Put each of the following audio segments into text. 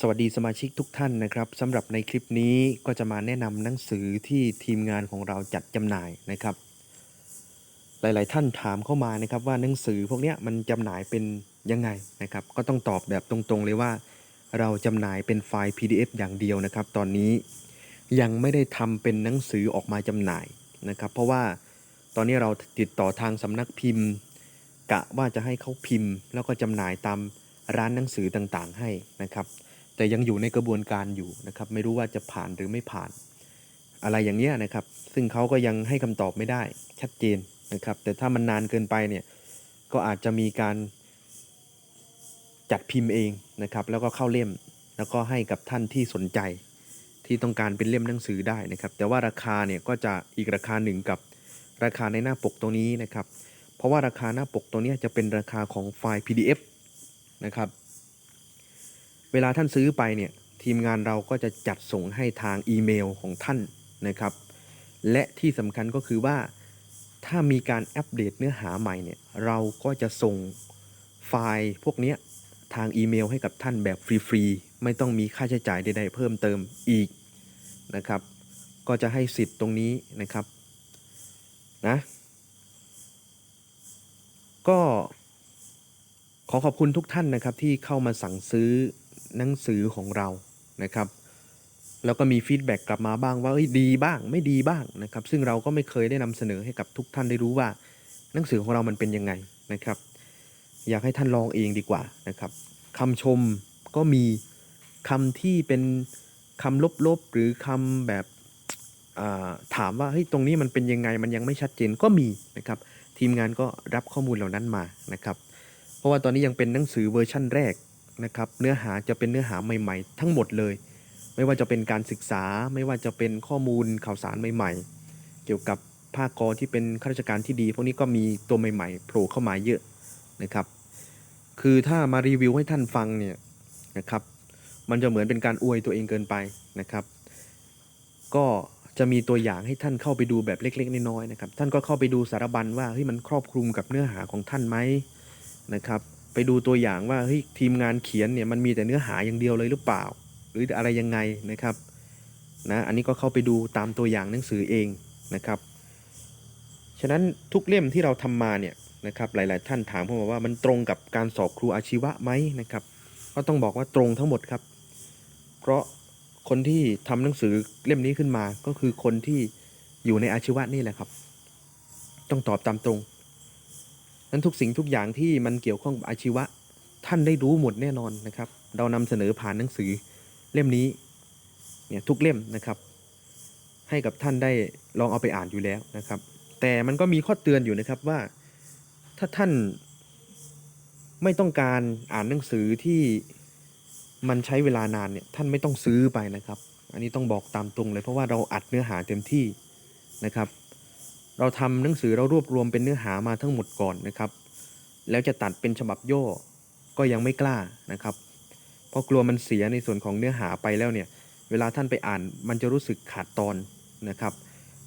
สวัสดีสมาชิกทุกท่านนะครับสำหรับในคลิปนี้ก็จะมาแนะนำหนังสือที่ทีมงานของเราจัดจำหน่ายนะครับ หลาย ๆ ท่านถามเข้ามานะครับว่าหนังสือพวกนี้มันจำหน่ายเป็นยังไงนะครับ ก็ต้องตอบแบบตรง ๆ เลยว่า เราจำหน่ายเป็นไฟล์ PDF อย่างเดียวนะครับ ตอนนี้ยังไม่ได้ทำเป็นหนังสือออกมาจำหน่ายนะครับ เพราะว่าตอนนี้เราติดต่อทางสำนักพิมพ์ กะว่าจะให้เขาพิมพ์ แล้วก็จำหน่ายตามร้านหนังสือต่าง ๆ ให้นะครับ แต่ยังอยู่ในกระบวนการอยู่นะครับ ไม่รู้ว่าจะผ่านหรือไม่ผ่าน อะไรอย่างเงี้ยนะครับ ซึ่งเขาก็ยังให้คำตอบไม่ได้ชัดเจนนะครับ แต่ถ้ามันนานเกินไปเนี่ยก็อาจจะมีการจัดพิมพ์เองนะครับ แล้วก็เข้าเล่มแล้วก็ให้กับท่านที่สนใจที่ต้องการเป็นเล่มหนังสือได้นะครับ แต่ว่าราคาเนี่ยก็จะอีกราคาหนึ่งกับราคาในหน้าปกตรงนี้นะครับ เพราะว่าราคาหน้าปกตัวเนี้ยจะเป็นราคาของไฟล์ PDF นะครับ วลาท่านซื้อไปเนี่ยทีมงานเราก็จะจัดส่งให้ทางอีเมลของท่านนะครับ และที่สำคัญก็คือว่าถ้ามีการอัปเดตเนื้อหาใหม่เนี่ยเราก็จะส่งไฟล์พวกนี้ทางอีเมลให้กับท่านแบบฟรีๆ ไม่ต้องมีค่าใช้จ่ายใดๆเพิ่มเติมอีกนะครับ ก็จะให้สิทธิ์ตรงนี้นะครับนะก็ขอขอบคุณทุกท่านนะครับที่เข้ามาสั่งซื้อ หนังสือของเรานะครับ แล้วก็มีฟีดแบ็กกลับมาบ้างว่าดีบ้างไม่ดีบ้างนะครับ ซึ่งเราก็ไม่เคยได้นำเสนอให้กับทุกท่านได้รู้ว่า หนังสือของเรามันเป็นยังไงนะครับ อยากให้ท่านลองเองดีกว่านะครับคำชมก็มีคำที่เป็นคำลบๆหรือคำแบบถามว่าเฮ้ยตรงนี้มันเป็นยังไงมันยังไม่ชัดเจนก็มีนะครับ ทีมงานก็รับข้อมูลเหล่านั้นมานะครับ เพราะว่าตอนนี้ยังเป็นหนังสือเวอร์ชั่นแรก นะครับเนื้อหาจะเป็นเนื้อหาใหม่ๆ ทั้งหมดเลย ไม่ว่าจะเป็นการศึกษา ไม่ว่าจะเป็นข้อมูลข่าวสารใหม่ๆ เกี่ยวกับภาคกอที่เป็นข้าราชการที่ดี พวกนี้ก็มีตัวใหม่ๆโผล่เข้ามาเยอะนะครับ คือถ้ามารีวิวให้ท่านฟังเนี่ยนะครับ มันจะเหมือนเป็นการอวยตัวเองเกินไปนะครับ ก็จะมีตัวอย่างให้ท่านเข้าไปดูแบบเล็ก ๆ น้อยๆนะครับ ท่านก็เข้าไปดูสารบัญว่าเฮ้ยมันครอบคลุมกับเนื้อหาของท่านไหมนะครับ ไปดูตัวอย่างว่าเฮ้ยทีมงานเขียนเนี่ยมันมีแต่เนื้อหาอย่างเดียวเลยหรือเปล่า หรืออะไรยังไงนะครับนะอันนี้ก็เข้าไปดูตามตัวอย่างหนังสือเองนะครับ ฉะนั้นทุกเล่มที่เราทำมาเนี่ยนะครับหลาย ๆ ท่านถามเข้ามาว่ามันตรงกับการสอบครูอาชีวะไหมนะครับ ก็ต้องบอกว่าตรงทั้งหมดครับ เพราะคนที่ทำหนังสือเล่มนี้ขึ้นมาก็คือคนที่อยู่ในอาชีวะนี่แหละครับ ต้องตอบตามตรง นั้นทุกสิ่งทุกอย่างที่มันเกี่ยวข้องกับอาชีวะ ท่านได้รู้หมดแน่นอนนะครับ เรานำเสนอผ่านหนังสือเล่มนี้เนี่ยทุกเล่มนะครับ ให้กับท่านได้ลองเอาไปอ่านอยู่แล้วนะครับ แต่มันก็มีข้อเตือนอยู่นะครับว่าถ้าท่านไม่ต้องการอ่านหนังสือที่มันใช้เวลานานเนี่ยท่านไม่ต้องซื้อไปนะครับ อันนี้ต้องบอกตามตรงเลยเพราะว่าเราอัดเนื้อหาเต็มที่นะครับ เราทำหนังสือเรารวบรวมเป็นเนื้อหามาทั้งหมดก่อนนะครับ แล้วจะตัดเป็นฉบับย่อก็ยังไม่กล้านะครับ เพราะกลัวมันเสียในส่วนของเนื้อหาไปแล้วเนี่ย เวลาท่านไปอ่านมันจะรู้สึกขาดตอนนะครับ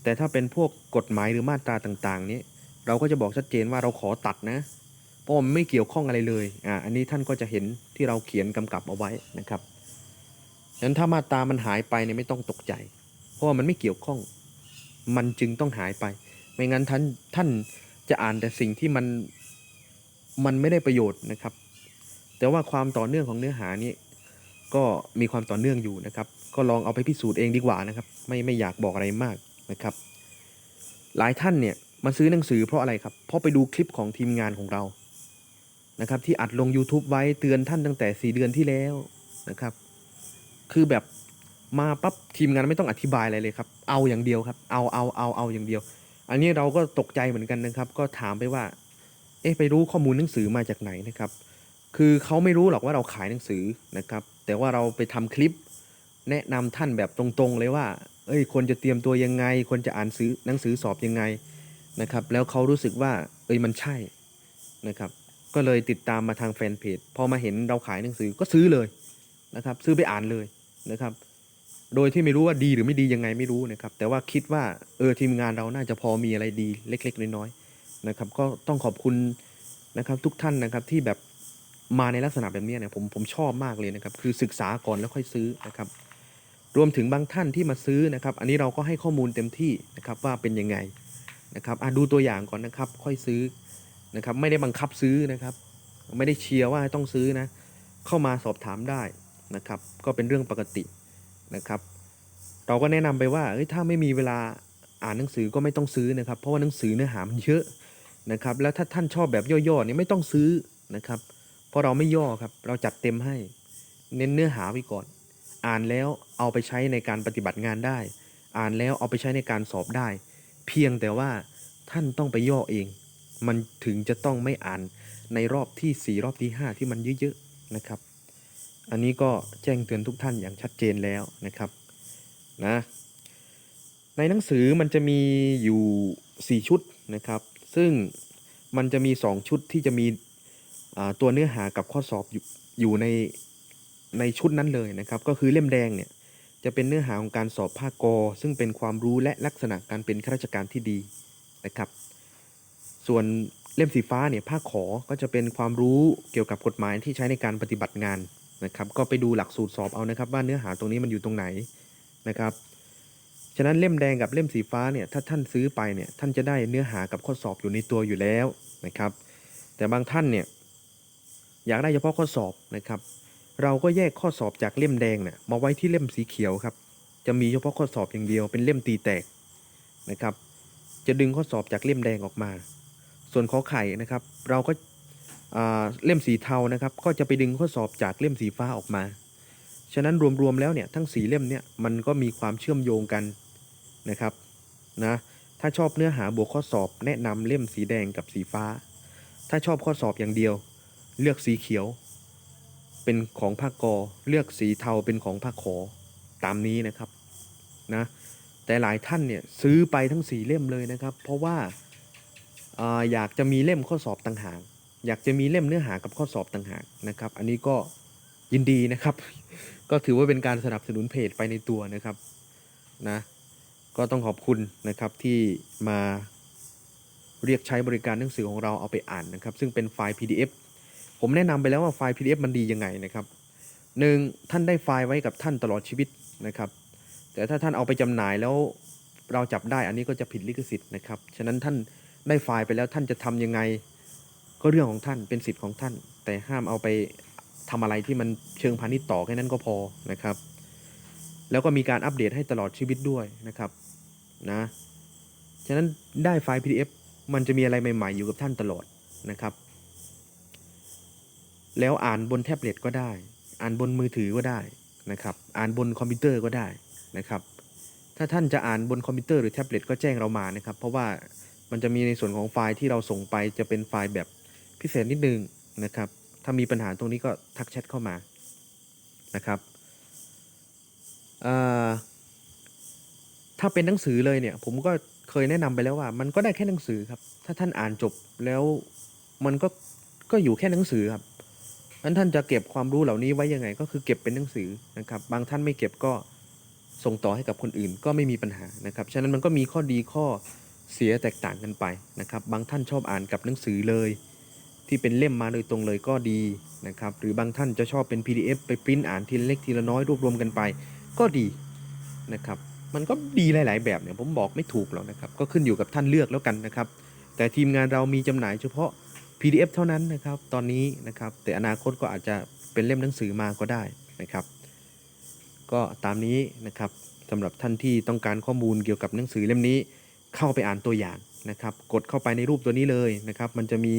แต่ถ้าเป็นพวกกฎหมายหรือมาตราต่างๆ นี้ เราก็จะบอกชัดเจนว่าเราขอตัดนะ เพราะมันไม่เกี่ยวข้องอะไรเลย อ่า อันนี้ท่านก็จะเห็นที่เราเขียนกำกับเอาไว้นะครับฉะนั้นถ้ามาตรามันหายไปเนี่ยไม่ต้องตกใจ เพราะว่ามันไม่เกี่ยวข้อง มันจึงต้องหายไป ไม่งั้นท่านท่านจะอ่านแต่สิ่งที่มันมันไม่ได้ประโยชน์นะครับ แต่ว่าความต่อเนื่องของเนื้อหานี้ก็มีความต่อเนื่องอยู่นะครับ ก็ลองเอาไปพิสูจน์เองดีกว่านะครับ ไม่ไม่อยากบอกอะไรมากนะครับ หลายท่านเนี่ยมาซื้อหนังสือเพราะอะไรครับ เพราะไปดูคลิปของทีมงานของเรานะครับที่อัดลง YouTube ไว้เตือนท่านตั้งแต่ 4 เดือนที่แล้วนะครับ คือแบบมาปั๊บทีมงานไม่ต้องอธิบายอะไรเลยครับ เอาอย่างเดียวครับ เอาเอาเอาเอาอย่างเดียว อันนี้เราก็ตกใจเหมือนกันนะครับ ก็ถามไปว่า เอ๊ะไปรู้ข้อมูลหนังสือมาจากไหนนะครับ คือเขาไม่รู้หรอกว่าเราขายหนังสือนะครับ แต่ว่าเราไปทำคลิป แนะนำท่านแบบตรงๆเลยว่า เอ้ยควรจะเตรียมตัวยังไงควรจะอ่านซื้อหนังสือสอบยังไงนะครับ แล้วเขารู้สึกว่า เอ้ยมันใช่นะครับ ก็เลยติดตามมาทางแฟนเพจพอมาเห็นเราขายหนังสือก็ซื้อเลยนะครับ ซื้อไปอ่านเลยนะครับ โดยที่ไม่รู้ว่าดีหรือไม่ดียังไงไม่รู้นะครับ แต่ว่าคิดว่าเออทีมงานเราน่าจะพอมีอะไรดีเล็ก ๆ น้อยๆนะครับ ก็ต้องขอบคุณนะครับทุกท่านนะครับที่แบบมาในลักษณะแบบนี้เนี่ยผมผมชอบมากเลยนะครับ คือศึกษาก่อนแล้วค่อยซื้อนะครับ รวมถึงบางท่านที่มาซื้อนะครับ อันนี้เราก็ให้ข้อมูลเต็มที่นะครับว่าเป็นยังไงนะครับอะดูตัวอย่างก่อนนะครับ ค่อยซื้อนะครับ ไม่ได้บังคับซื้อนะครับ ไม่ได้เชียร์ว่าต้องซื้อนะ เข้ามาสอบถามได้นะครับ ก็เป็นเรื่องปกติ นะครับ เราก็แนะนำไปว่าถ้าไม่มีเวลาอ่านหนังสือก็ไม่ต้องซื้อนะครับ เพราะว่าหนังสือเนื้อหามันเยอะนะครับ แล้วถ้าท่านชอบแบบย่อๆนี่ไม่ต้องซื้อนะครับ เพราะเราไม่ย่อครับ เราจัดเต็มให้ เน้นเนื้อหาไว้ก่อน อ่านแล้วเอาไปใช้ในการปฏิบัติงานได้ อ่านแล้วเอาไปใช้ในการสอบได้ เพียงแต่ว่าท่านต้องไปย่อเอง มันถึงจะต้องไม่อ่านในรอบที่ 4 รอบที่ 5 ที่มันเยอะๆนะครับ อันนี้ก็แจ้งเตือนทุกท่านอย่างชัดเจนแล้วนะครับนะในหนังสือมันจะมีอยู่ 4 ชุดนะครับ ซึ่งมันจะมี 2 ชุดที่จะมีตัวเนื้อหากับข้อสอบอยู่ยในในชุดนั้นเลยนะครับ ก็คือเล่มแดงเนี่ยจะเป็นเนื้อหาของการสอบภาคกซึ่งเป็นความรู้และลักษณะการเป็นข้าราชการที่ดีนะครับ ส่วนเล่มสีฟ้าเนี่ยภาคขอก็จะเป็นความรู้เกี่ยวกับกฎหมายที่ใช้ในการปฏิบัติงาน นะครับก็ไปดูหลักสูตรสอบเอานะครับว่าเนื้อหาตรงนี้มันอยู่ตรงไหนนะครับฉะนั้นเล่มแดงกับเล่มสีฟ้าเนี่ยถ้าท่านซื้อไปเนี่ยท่านจะได้เนื้อหากับข้อสอบอยู่ในตัวอยู่แล้วนะครับแต่บางท่านเนี่ยอยากได้เฉพาะข้อสอบนะครับเราก็แยกข้อสอบจากเล่มแดงเนี่ยมาไว้ที่เล่มสีเขียวครับจะมีเฉพาะข้อสอบอย่างเดียวเป็นเล่มตีแตกนะครับจะดึงข้อสอบจากเล่มแดงออกมา ส่วนขอไข่นะครับเราก็ เล่มสีเทานะครับ ก็จะไปดึงข้อสอบจากเล่มสีฟ้าออกมา ฉะนั้นรวมๆแล้วเนี่ยทั้งสีเล่มเนี่ยมันก็มีความเชื่อมโยงกันนะครับนะถ้าชอบเนื้อหาบวกข้อสอบแนะนำเล่มสีแดงกับสีฟ้า ถ้าชอบข้อสอบอย่างเดียว เลือกสีเขียว เป็นของภาคกอเลือกสีเทาเป็นของภาคขอตามนี้นะครับนะแต่หลายท่านเนี่ยซื้อไปทั้งสีเล่มเลยนะครับ เพราะว่าอาอยากจะมีเล่มข้อสอบต่างหาก อยากจะมีเล่มเนื้อหากับข้อสอบต่างหากนะครับ อันนี้ก็ยินดีนะครับ ก็ถือว่าเป็นการสนับสนุนเพจไปในตัวนะครับนะก็ต้องขอบคุณนะครับที่มาเรียกใช้บริการหนังสือของเราเอาไปอ่านนะครับ ซึ่งเป็นไฟล์ PDF ผมแนะนำไปแล้วว่าไฟล์ PDF มันดียังไงนะครับหนึ่งท่านได้ไฟล์ไว้กับท่านตลอดชีวิตนะครับ แต่ถ้าท่านเอาไปจำหน่ายแล้วเราจับได้อันนี้ก็จะผิดลิขสิทธิ์นะครับ ฉะนั้นท่านได้ไฟล์ไปแล้วท่านจะทำยังไง ก็เรื่องของท่านเป็นสิทธิ์ของท่าน แต่ห้ามเอาไปทำอะไรที่มันเชิงพาณิชย์ต่อแค่นั้นก็พอนะครับ แล้วก็มีการอัปเดตให้ตลอดชีวิตด้วยนะครับนะฉะนั้นได้ไฟล์ PDF มันจะมีอะไรใหม่ๆ อยู่กับท่านตลอดนะครับ แล้วอ่านบนแท็บเล็ตก็ได้ อ่านบนมือถือก็ได้นะครับ อ่านบนคอมพิวเตอร์ก็ได้นะครับ ถ้าท่านจะอ่านบนคอมพิวเตอร์หรือแท็บเล็ตก็แจ้งเรามานะครับ เพราะว่ามันจะมีในส่วนของไฟล์ที่เราส่งไปจะเป็นไฟล์แบบ พิเศษนิดนึงนะครับ ถ้ามีปัญหาตรงนี้ก็ทักแชทเข้ามานะครับถ้าเป็นหนังสือเลยเนี่ย ผมก็เคยแนะนำไปแล้วว่า มันก็ได้แค่หนังสือครับ ถ้าท่านอ่านจบแล้วมันก็ก็อยู่แค่หนังสือครับนั้นท่านจะเก็บความรู้เหล่านี้ไว้ยังไง ก็คือเก็บเป็นหนังสือนะครับ บางท่านไม่เก็บก็ส่งต่อให้กับคนอื่นก็ไม่มีปัญหานะครับ ฉะนั้นมันก็มีข้อดีข้อเสียแตกต่างกันไปนะครับ บางท่านชอบอ่านกับหนังสือเลย ที่เป็นเล่มมาโดยตรงเลยก็ดีนะครับหรือบางท่านจะชอบเป็น PDF ไปปริ้นอ่านทีละเล็กทีละน้อยรวบรวมกันไป ก็ดีนะครับมันก็ดีหลาย ๆ แบบเนี่ยผมบอกไม่ถูกหรอกนะครับก็ขึ้นอยู่กับท่านเลือกแล้วกันนะครับ แต่ทีมงานเรามีจำหน่ายเฉพาะ PDF เท่านั้นนะครับตอนนี้นะครับแต่อนาคตก็อาจจะเป็นเล่มหนังสือมาก็ได้นะครับ ก็ตามนี้นะครับสำหรับท่านที่ต้องการข้อมูลเกี่ยวกับหนังสือเล่มนี้เข้าไปอ่านตัวอย่างนะครับ กดเข้าไปในรูปตัวนี้เลยนะครับ มันจะมี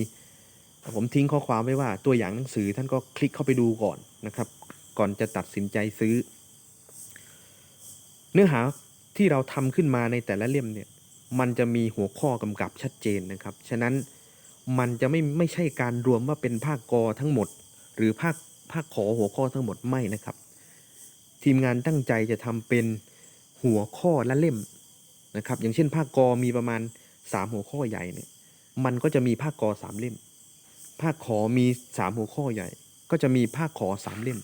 ผมทิ้งข้อความไว้ว่าตัวอย่างหนังสือท่านก็คลิกเข้าไปดูก่อนนะครับ ก่อนจะตัดสินใจซื้อ เนื้อหาที่เราทำขึ้นมาในแต่ละเล่มเนี่ยมันจะมีหัวข้อกำกับชัดเจนนะครับ ฉะนั้นมันจะไม่ไม่ใช่การรวมว่าเป็นภาคกอทั้งหมด หรือภาคภาคขอหัวข้อทั้งหมดไม่นะครับ ทีมงานตั้งใจจะทำเป็นหัวข้อละเล่มนะครับ อย่างเช่นภาคกอมีประมาณ 3 หัวข้อใหญ่เนี่ยมันก็จะมีภาคกอสามเล่ม ภาคขอมี 3 หัวข้อใหญ่ ก็จะมีภาคขอสามเล่ม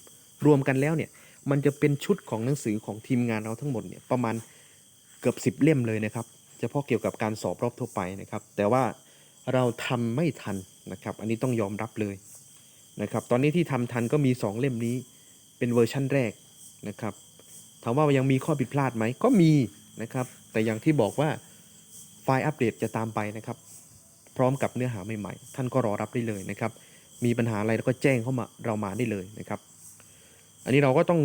รวมกันแล้วเนี่ยมันจะเป็นชุดของหนังสือของทีมงานเราทั้งหมดเนี่ยประมาณเกือบ 10 เล่มเลยนะครับเฉพาะเกี่ยวกับการสอบรอบทั่วไปนะครับ แต่ว่าเราทำไม่ทันนะครับ อันนี้ต้องยอมรับเลยนะครับ ตอนนี้ที่ทำทันก็มี 2 เล่มนี้เป็นเวอร์ชั่นแรกนะครับถามว่ายังมีข้อผิดพลาดไหมก็มีนะครับ แต่อย่างที่บอกว่าไฟล์อัปเดตจะตามไปนะครับ พร้อมกับเนื้อหาใหม่ๆ ท่านก็รอรับได้เลยนะครับ มีปัญหาอะไรแล้วก็แจ้งเข้ามาเรามาได้เลยนะครับ อันนี้เราก็ต้อง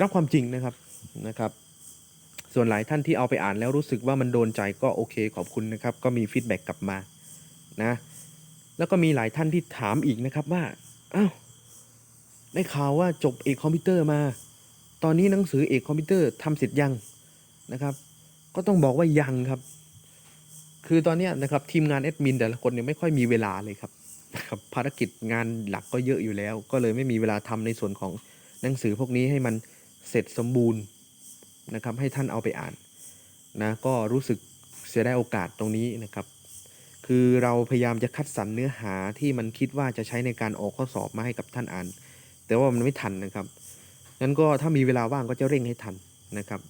รับความจริงนะครับนะครับ ส่วนหลายท่านที่เอาไปอ่านแล้วรู้สึกว่ามันโดนใจก็โอเคขอบคุณนะครับ ก็มีฟีดแบ็กกลับมานะ แล้วก็มีหลายท่านที่ถามอีกนะครับว่าอ้าวได้ข่าวว่าจบเอกคอมพิวเตอร์มา ตอนนี้หนังสือเอกคอมพิวเตอร์ทำเสร็จยังนะครับ ก็ต้องบอกว่ายังครับ คือตอนนี้นะครับทีมงานแอดมินแต่ละคนเนี่ยไม่ค่อยมีเวลาเลยครับนะครับภารกิจงานหลักก็เยอะอยู่แล้ว ก็เลยไม่มีเวลาทำในส่วนของหนังสือพวกนี้ให้มันเสร็จสมบูรณ์นะครับให้ท่านเอาไปอ่านนะก็รู้สึกเสียดายโอกาสตรงนี้นะครับ คือเราพยายามจะคัดสรรเนื้อหาที่มันคิดว่าจะใช้ในการออกข้อสอบมาให้กับท่านอ่าน แต่ว่ามันไม่ทันนะครับนั้นก็ถ้ามีเวลาว่างก็จะเร่งให้ทันนะครับ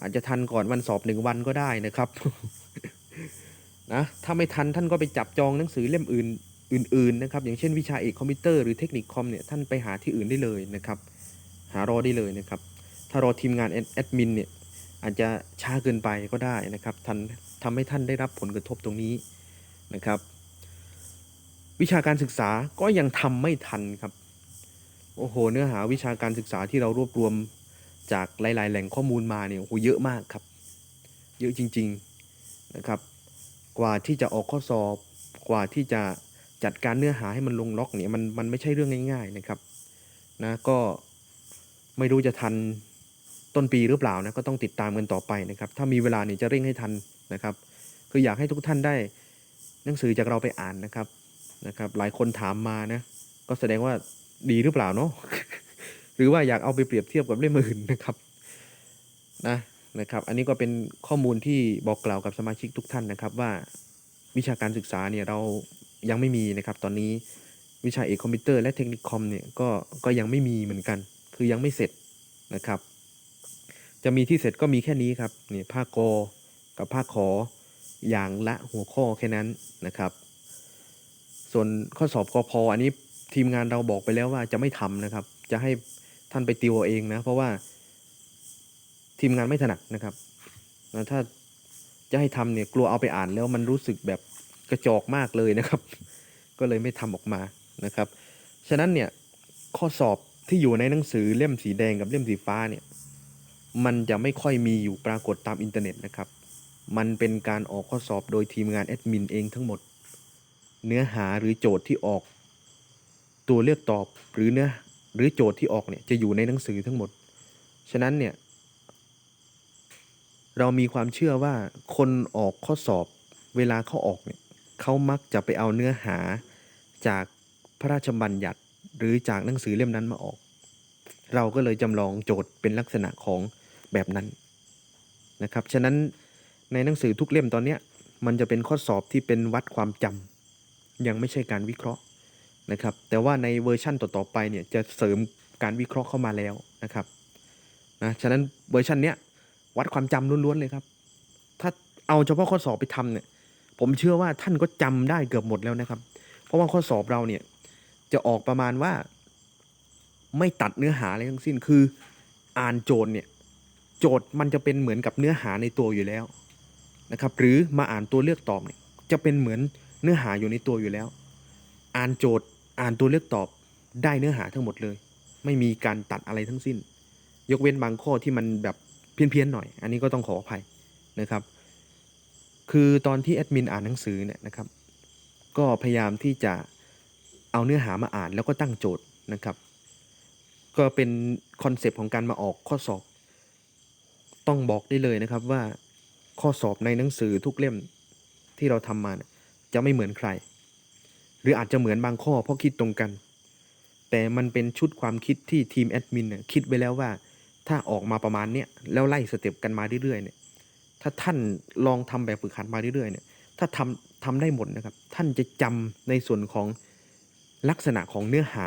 อาจจะทันก่อนวันสอบหนึ่งวันก็ได้นะครับ นะถ้าไม่ทันท่านก็ไปจับจองหนังสือเล่มอื่นอื่นๆนะครับอย่างเช่นวิชาเอกคอมพิวเตอร์หรือเทคนิคคอมเนี่ยท่านไปหาที่อื่นได้เลยนะครับหารอได้เลยนะครับถ้ารอทีมงานแอดมินเนี่ยอาจจะช้าเกินไปก็ได้นะครับทันทำให้ท่านได้รับผลกระทบตรงนี้นะครับ วิชาการศึกษาก็ยังทำไม่ทันครับโอ้โหเนื้อหาวิชาการศึกษาที่เรารวบรวมจากหลาย ๆ แหล่งข้อมูลมาเนี่ยโอ้โหเยอะมากครับ เยอะจริง ๆนะครับ กว่าที่จะออกข้อสอบกว่าที่จะจัดการเนื้อหาให้มันลงล็อกเนี่ยมันมันไม่ใช่เรื่องง่ายๆนะครับนะก็ไม่รู้จะทันต้นปีหรือเปล่านะก็ต้องติดตามกันต่อไปนะครับ ถ้ามีเวลาเนี่ยจะเร่งให้ทันนะครับ คืออยากให้ทุกท่านได้หนังสือจากเราไปอ่านนะครับนะครับ หลายคนถามมานะก็แสดงว่าดีหรือเปล่าเนาะหรือว่าอยากเอาไปเปรียบเทียบกับเล่มอื่นนะครับนะ นะครับ อันนี้ก็เป็นข้อมูลที่บอกกล่าวกับสมาชิกทุกท่านนะครับ ว่าวิชาการศึกษาเนี่ยเรายังไม่มีนะครับ ตอนนี้วิชาเอกคอมพิวเตอร์และเทคนิคคอมเนี่ยก็ก็ยังไม่มีเหมือนกัน คือยังไม่เสร็จนะครับ จะมีที่เสร็จก็มีแค่นี้ครับเนี่ยภาคกกับภาคขออย่างละหัวข้อแค่นั้นนะครับ ส่วนข้อสอบกอพออันนี้ทีมงานเราบอกไปแล้วว่าจะไม่ทำนะครับ จะให้ท่านไปติวเองนะเพราะว่า ทีมงานไม่ถนัดนะครับนะถ้าจะให้ทำเนี่ยกลัวเอาไปอ่านแล้วมันรู้สึกแบบกระจอกมากเลยนะครับ ก็เลยไม่ทำออกมานะครับ ฉะนั้นเนี่ยข้อสอบที่อยู่ในหนังสือเล่มสีแดงกับเล่มสีฟ้าเนี่ยมันจะไม่ค่อยมีอยู่ปรากฏตามอินเทอร์เน็ตนะครับ มันเป็นการออกข้อสอบโดยทีมงานแอดมินเองทั้งหมด เนื้อหาหรือโจทย์ที่ออก ตัวเลือกตอบหรือเนื้อหรือโจทย์ที่ออกเนี่ยจะอยู่ในหนังสือทั้งหมด ฉะนั้นเนี่ย เรามีความเชื่อว่าคนออกข้อสอบเวลาเขาออกเนี่ยเขามักจะไปเอาเนื้อหาจากพระราชบัญญัติหรือจากหนังสือเล่มนั้นมาออก เราก็เลยจำลองโจทย์เป็นลักษณะของแบบนั้นนะครับ ฉะนั้นในหนังสือทุกเล่มตอนนี้มันจะเป็นข้อสอบที่เป็นวัดความจำยังไม่ใช่การวิเคราะห์นะครับ แต่ว่าในเวอร์ชั่นต่อๆไปเนี่ยจะเสริมการวิเคราะห์เข้ามาแล้วนะครับนะฉะนั้นเวอร์ชันเนี้ย วัดความจำล้วนๆเลยครับ ถ้าเอาเฉพาะข้อสอบไปทำเนี่ย ผมเชื่อว่าท่านก็จำได้เกือบหมดแล้วนะครับ เพราะว่าข้อสอบเราเนี่ยจะออกประมาณว่า ไม่ตัดเนื้อหาอะไรทั้งสิ้น คืออ่านโจทย์เนี่ย โจทย์มันจะเป็นเหมือนกับเนื้อหาในตัวอยู่แล้วนะครับ หรือมาอ่านตัวเลือกตอบเนี่ยจะเป็นเหมือนเนื้อหาอยู่ในตัวอยู่แล้ว อ่านโจทย์อ่านตัวเลือกตอบได้เนื้อหาทั้งหมดเลย ไม่มีการตัดอะไรทั้งสิ้น ยกเว้นบางข้อที่มันแบบ เพี้ยนๆหน่อย อันนี้ก็ต้องขออภัยนะครับ คือตอนที่แอดมินอ่านหนังสือเนี่ยนะครับ ก็พยายามที่จะเอาเนื้อหามาอ่านแล้วก็ตั้งโจทย์นะครับ ก็เป็นคอนเซปต์ของการมาออกข้อสอบ ต้องบอกได้เลยนะครับว่าข้อสอบในหนังสือทุกเล่มที่เราทำมาเนี่ยจะไม่เหมือนใคร หรืออาจจะเหมือนบางข้อเพราะคิดตรงกัน แต่มันเป็นชุดความคิดที่ทีมแอดมินคิดไว้แล้วว่า ถ้าออกมาประมาณเนี้ยแล้วไล่สเต็ปกันมาเรื่อยๆเนี่ยถ้าท่านลองทำแบบฝึกหัดมาเรื่อยๆเนี่ยถ้าทำทำได้หมดนะครับ ท่านจะจำในส่วนของลักษณะของเนื้อหา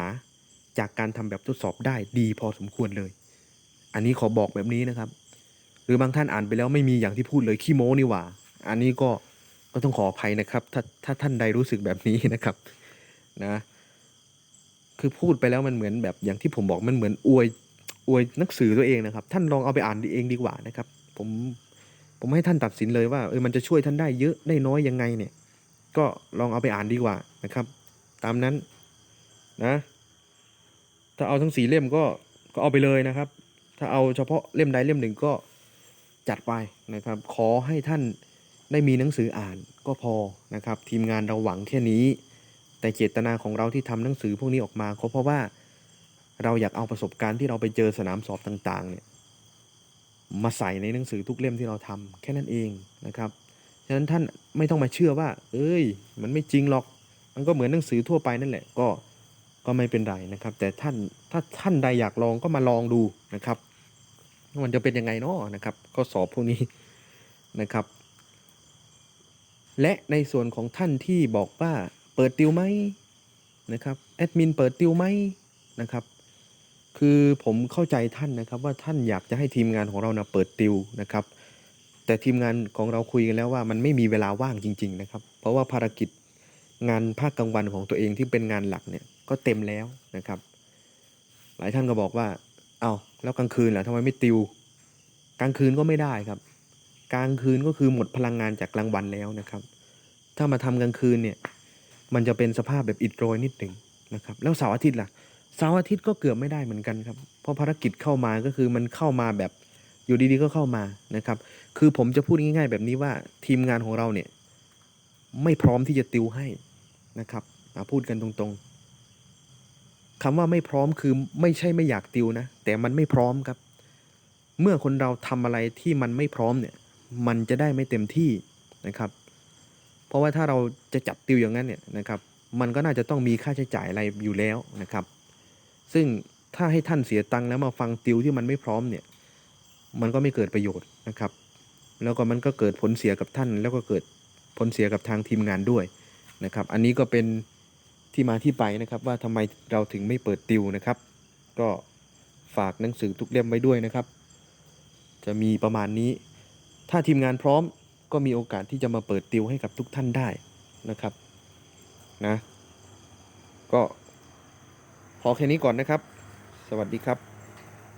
จากการทำแบบทดสอบได้ดีพอสมควรเลย อันนี้ขอบอกแบบนี้นะครับ หรือบางท่านอ่านไปแล้วไม่มีอย่างที่พูดเลยขี้โม้นี่หว่า อันนี้ก็ก็ต้องขออภัยนะครับ ถ้าถ้าท่านใดรู้สึกแบบนี้นะครับนะคือพูดไปแล้วมันเหมือนแบบอย่างที่ผมบอกมันเหมือนอวย อวยหนังสือตัวเองนะครับ ท่านลองเอาไปอ่านเองดีกว่านะครับ ผมผมให้ท่านตัดสินเลยว่าเออมันจะช่วยท่านได้เยอะได้น้อยยังไงเนี่ย ก็ลองเอาไปอ่านดีกว่านะครับ ตามนั้นนะ ถ้าเอาทั้งสี่เล่มก็ก็เอาไปเลยนะครับ ถ้าเอาเฉพาะเล่มใดเล่มหนึ่งก็จัดไปนะครับ ขอให้ท่านได้มีหนังสืออ่านก็พอนะครับ ทีมงานเราหวังแค่นี้ แต่เจตนาของเราที่ทำหนังสือพวกนี้ออกมาก็เพราะว่า เราอยากเอาประสบการณ์ที่เราไปเจอสนามสอบต่างๆเนี่ยมาใส่ในหนังสือทุกเล่มที่เราทำแค่นั้นเองนะครับฉะนั้นท่านไม่ต้องมาเชื่อว่า เอ้ย มันไม่จริงหรอก มันก็เหมือนหนังสือทั่วไปนั่นแหละก็ก็ไม่เป็นไรนะครับ แต่ท่านถ้าท่านใดอยากลองก็มาลองดูนะครับมันจะเป็นยังไงเนาะนะครับ ก็สอบพวกนี้นะครับ และในส่วนของท่านที่บอกว่าเปิดติวไหมนะครับแอดมินเปิดติวไหมนะครับ คือผมเข้าใจท่านนะครับว่าท่านอยากจะให้ทีมงานของเรานะเปิดติวนะครับ แต่ทีมงานของเราคุยกันแล้วว่ามันไม่มีเวลาว่างจริง ๆ นะครับ เพราะว่าภารกิจงานภาคกลางวันของตัวเองที่เป็นงานหลักเนี่ยก็เต็มแล้วนะครับ หลายท่านก็บอกว่าเอา้าแล้วกลางคืนล่ะทำไมไม่ติว กลางคืนก็ไม่ได้ครับ กลางคืนก็คือหมดพลังงานจากกลางวันแล้วนะครับ ถ้ามาทำกลางคืนเนี่ยมันจะเป็นสภาพแบบอิดโรยนิดหนึ่งนะครับ แล้วเสาร์อาทิตย์ล่ะ เสาร์อาทิตย์ก็เกือบไม่ได้เหมือนกันครับ เพราะภารกิจเข้ามาก็คือมันเข้ามาแบบอยู่ดีๆก็เข้ามานะครับ คือผมจะพูดง่าย ๆ แบบนี้ว่าทีมงานของเราเนี่ยไม่พร้อมที่จะติวให้นะครับพูดกันตรงๆคำว่าไม่พร้อมคือไม่ใช่ไม่อยากติวนะ แต่มันไม่พร้อมครับ เมื่อคนเราทำอะไรที่มันไม่พร้อมเนี่ย มันจะได้ไม่เต็มที่นะครับ เพราะว่าถ้าเราจะจัดติวอย่างนั้นเนี่ยนะครับ มันก็น่าจะต้องมีค่าใช้จ่ายอะไรอยู่แล้วนะครับ ซึ่งถ้าให้ท่านเสียตังค์แล้วมาฟังติวที่มันไม่พร้อมเนี่ย มันก็ไม่เกิดประโยชน์นะครับ แล้วก็มันก็เกิดผลเสียกับท่าน แล้วก็เกิดผลเสียกับทางทีมงานด้วยนะครับ อันนี้ก็เป็นที่มาที่ไปนะครับว่าทำไมเราถึงไม่เปิดติวนะครับ ก็ฝากหนังสือทุกเล่มไว้ด้วยนะครับ จะมีประมาณนี้ ถ้าทีมงานพร้อมก็มีโอกาสที่จะมาเปิดติวให้กับทุกท่านได้นะครับนะก็ พอแค่นี้ก่อนนะครับ สวัสดีครับ